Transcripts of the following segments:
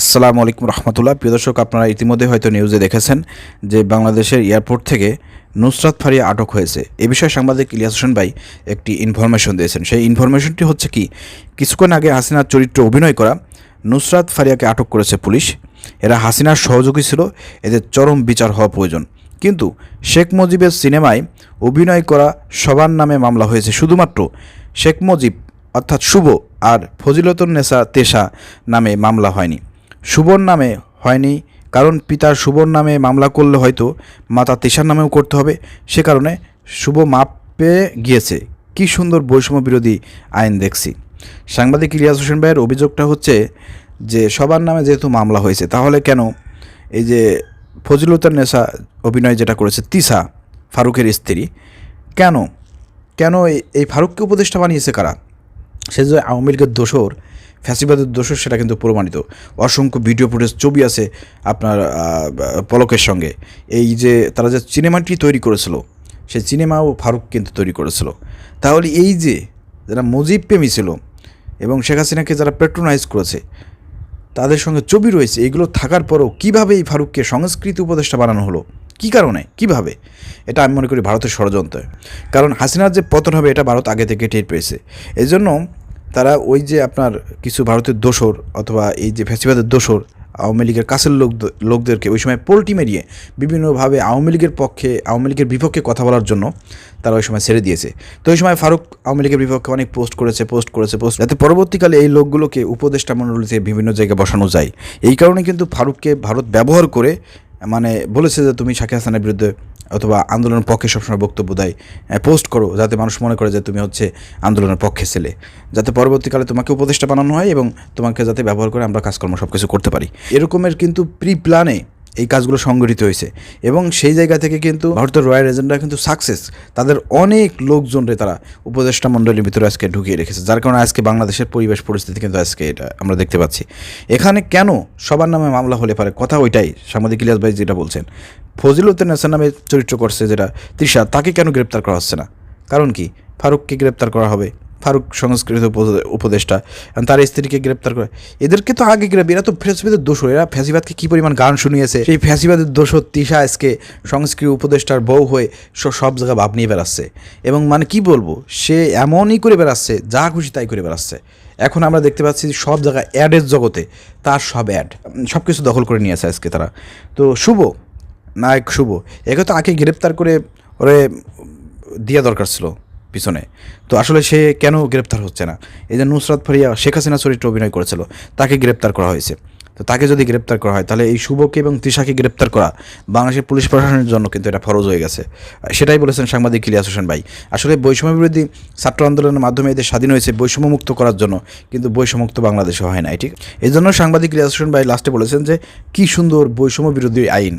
আসসালামু আলাইকুম রহমতুল্লাহ। প্রিয় দর্শক, আপনারা ইতিমধ্যে হয়তো নিউজে দেখেছেন যে বাংলাদেশের এয়ারপোর্ট থেকে নুসরাত ফারিয়া আটক হয়েছে। এ বিষয়ে সাংবাদিক ইলিয়াস হোসেন ভাই একটি ইনফরমেশন দিয়েছেন। সেই ইনফরমেশনটি হচ্ছে কি, কিছুক্ষণ আগে হাসিনার চরিত্রে অভিনয় করা নুসরাত ফারিয়াকে আটক করেছে পুলিশ। এরা হাসিনার সহযোগী ছিল, এদের চরম বিচার হওয়া প্রয়োজন। কিন্তু শেখ মুজিবের সিনেমায় অভিনয় করা সবার নামে মামলা হয়েছে। শুধুমাত্র শেখ মুজিব, অর্থাৎ শুভ আর ফজিলতুন্নেসা তেশা নামে মামলা হয়নি। শুভর নামে হয়নি, কারণ পিতার শুভর নামে মামলা করলে হয়তো মাতা তেশার নামেও করতে হবে। সে কারণে শুভ মাপ পেয়ে গিয়েছে। কী সুন্দর বৈষম্য বিরোধী আইন দেখছি। সাংবাদিক ইলিয়াস হোসেন ভাইয়ের অভিযোগটা হচ্ছে যে, সবার নামে যেহেতু মামলা হয়েছে, তাহলে কেন এই যে ফজিলতার নেশা অভিনয় যেটা করেছে তিসা ফারুকের স্ত্রী, কেন? কেন এই ফারুককে উপদেষ্টা বানিয়েছে কারা? সে যে আওয়ামী লীগের দোষর, ফ্যাসিবাদের দোষর, সেটা কিন্তু প্রমাণিত। অসংখ্য ভিডিও ফুটেজ ছবি আছে আপনার পলকের সঙ্গে। এই যে তারা যে সিনেমাটি তৈরি করেছিল, সেই সিনেমাও ফারুক কিন্তু তৈরি করেছিল। তাহলে এই যে যারা মুজিব প্রেমী ছিল এবং শেখ হাসিনাকে যারা পেট্রোনাইজ করেছে, তাদের সঙ্গে ছবি রয়েছে, এগুলো থাকার পরও কীভাবে এই ফারুককে সংস্কৃতি উপদেষ্টা বানানো হলো? কী কারণে? কীভাবে? এটা আমি মনে করি ভারতের ষড়যন্ত্র। কারণ হাসিনার যে পতন হবে এটা ভারত আগে থেকে টের পেয়েছে। এই জন্য তারা ওই যে আপনার কিছু ভারতের দোসর অথবা এই যে ফ্যাসিবাদের দোসর, আওয়ামী লীগের কাছের লোক লোকদেরকে ওই সময় পোল্টি মেরিয়ে বিভিন্নভাবে আওয়ামী লীগের পক্ষে, আওয়ামী লীগের বিপক্ষে কথা বলার জন্য তারা ওই সময় ছেড়ে দিয়েছে। তো ওই সময় ফারুক আওয়ামী লীগের বিপক্ষে অনেক পোস্ট করেছে পোস্ট করেছে, পোস্ট যাতে পরবর্তীকালে এই লোকগুলোকে উপদেষ্টা মণ্ডলীতে বিভিন্ন জায়গায় বসানো যায়। এই কারণে কিন্তু ফারুককে ভারত ব্যবহার করে মানে বলেছে যে তুমি শাকিব হাসানের বিরুদ্ধে অথবা আন্দোলনের পক্ষে সবসময় বক্তব্য দেয় পোস্ট করো, যাতে মানুষ মনে করে যে তুমি হচ্ছে আন্দোলনের পক্ষে ছেলে। যাতে পরবর্তীকালে তোমাকে উপদেষ্টা বানানো হয় এবং তোমাকে যাতে ব্যবহার করে আমরা কাজকর্ম সব কিছু করতে পারি। এরকমের কিন্তু প্রি প্ল্যানে এই কাজগুলো সংগঠিত হয়েছে। এবং সেই জায়গা থেকে কিন্তু ভারতের রয়্যাল এজেন্ডা কিন্তু সাকসেস। তাদের অনেক লোকজনরে তারা উপদেষ্টা মণ্ডলীর ভিতরে আজকে ঢুকিয়ে রেখেছে। যার কারণে আজকে বাংলাদেশের পরিবেশ পরিস্থিতি কিন্তু আজকে এটা আমরা দেখতে পাচ্ছি। এখানে কেন সবার নামে মামলা হলে পারে? কথা ওইটাই। সাংবাদিক ইলিয়াস ভাই যেটা বলছেন, ফজিল ফজিলুদ্দিন হাসান নামে চরিত্র করছে যেটা তৃষা, তাকে কেন গ্রেপ্তার করা হচ্ছে না? কারণ কি? ফারুককে গ্রেপ্তার করা হবে। ফারুক সংস্কৃত উপ- উপদেষ্টা তার স্ত্রীকে গ্রেপ্তার করে। এদেরকে তো আগে গ্রেপ এরা তো ফ্যাসিবাদের দোষ এরা ফ্যাসিবাদকে কী পরিমাণ গান শুনিয়েছে? সেই ফ্যাসিবাদের দোষ তিশা আজকে সংস্কৃত উপদেষ্টার বউ হয়ে সব জায়গায় ভাব নিয়ে বেড়াচ্ছে। এবং মানে কি বলব, সে এমনই করে বেড়াচ্ছে, যা খুশি তাই করে বেড়াচ্ছে। এখন আমরা দেখতে পাচ্ছি সব জায়গায় অ্যাডের জগতে তার সব অ্যাড সব কিছু দখল করে নিয়েছে আজকে তারা। তো শুভ, নায়ক শুভ, একে তো আগে গ্রেপ্তার করে ওরে দেওয়া দরকার ছিল। পিছনে। তো আসলে সে কেন গ্রেপ্তার হচ্ছে না? এই যে নুসরাত ফারিয়া, শেখ হাসিনা চরিত্রে অভিনয় করেছিল, তাকে গ্রেপ্তার করা হয়েছে। তো তাকে যদি গ্রেপ্তার করা হয়, তাহলে এই শুভকে এবং তৃষাকে গ্রেপ্তার করা বাংলাদেশের পুলিশ প্রশাসনের জন্য কিন্তু এটা ফরজ হয়ে গেছে। সেটাই বলেছেন সাংবাদিক ইলিয়াস হোসেন ভাই। আসলে বৈষম্য বিরোধী ছাত্র আন্দোলনের মাধ্যমে এদের স্বাধীন হয়েছে বৈষম্যমুক্ত করার জন্য, কিন্তু বৈষম্যমুক্ত বাংলাদেশে হয় নাই, ঠিক? এই জন্য সাংবাদিক ইলিয়াস হোসেন ভাই লাস্টে বলেছেন যে, কী সুন্দর বৈষম্য বিরোধী আইন।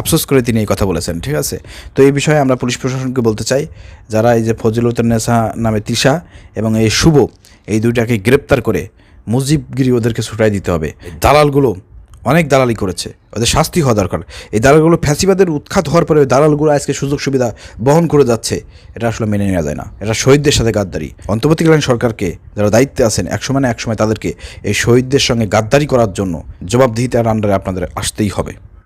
আফসোস করে তিনি এই কথা বলেছেন, ঠিক আছে? তো এই বিষয়ে আমরা পুলিশ প্রশাসনকে বলতে চাই, যারা এই যে ফজিলুদ্দিন নেসা নামে তিশা এবং এই শুভ, এই দুইটাকে গ্রেপ্তার করে মুজিবগিরি ওদেরকে ছুটাই দিতে হবে। দালালগুলো অনেক দালালি করেছে, ওদের শাস্তি হওয়া দরকার। এই দালালগুলো ফ্যাসিবাদের উৎখাত হওয়ার পরে দালালগুলো আজকে সুযোগ সুবিধা বহন করে যাচ্ছে, এটা আসলে মেনে নেওয়া যায় না। এটা শহীদদের সাথে গাদ্দারি। অন্তর্বর্তীকালীন সরকারকে যারা দায়িত্বে আছেন, একসময় না একসময় তাদেরকে এই শহীদদের সঙ্গে গাদ্দারি করার জন্য জবাবদিহিতার আন্ডারে আপনাদের আসতেই হবে।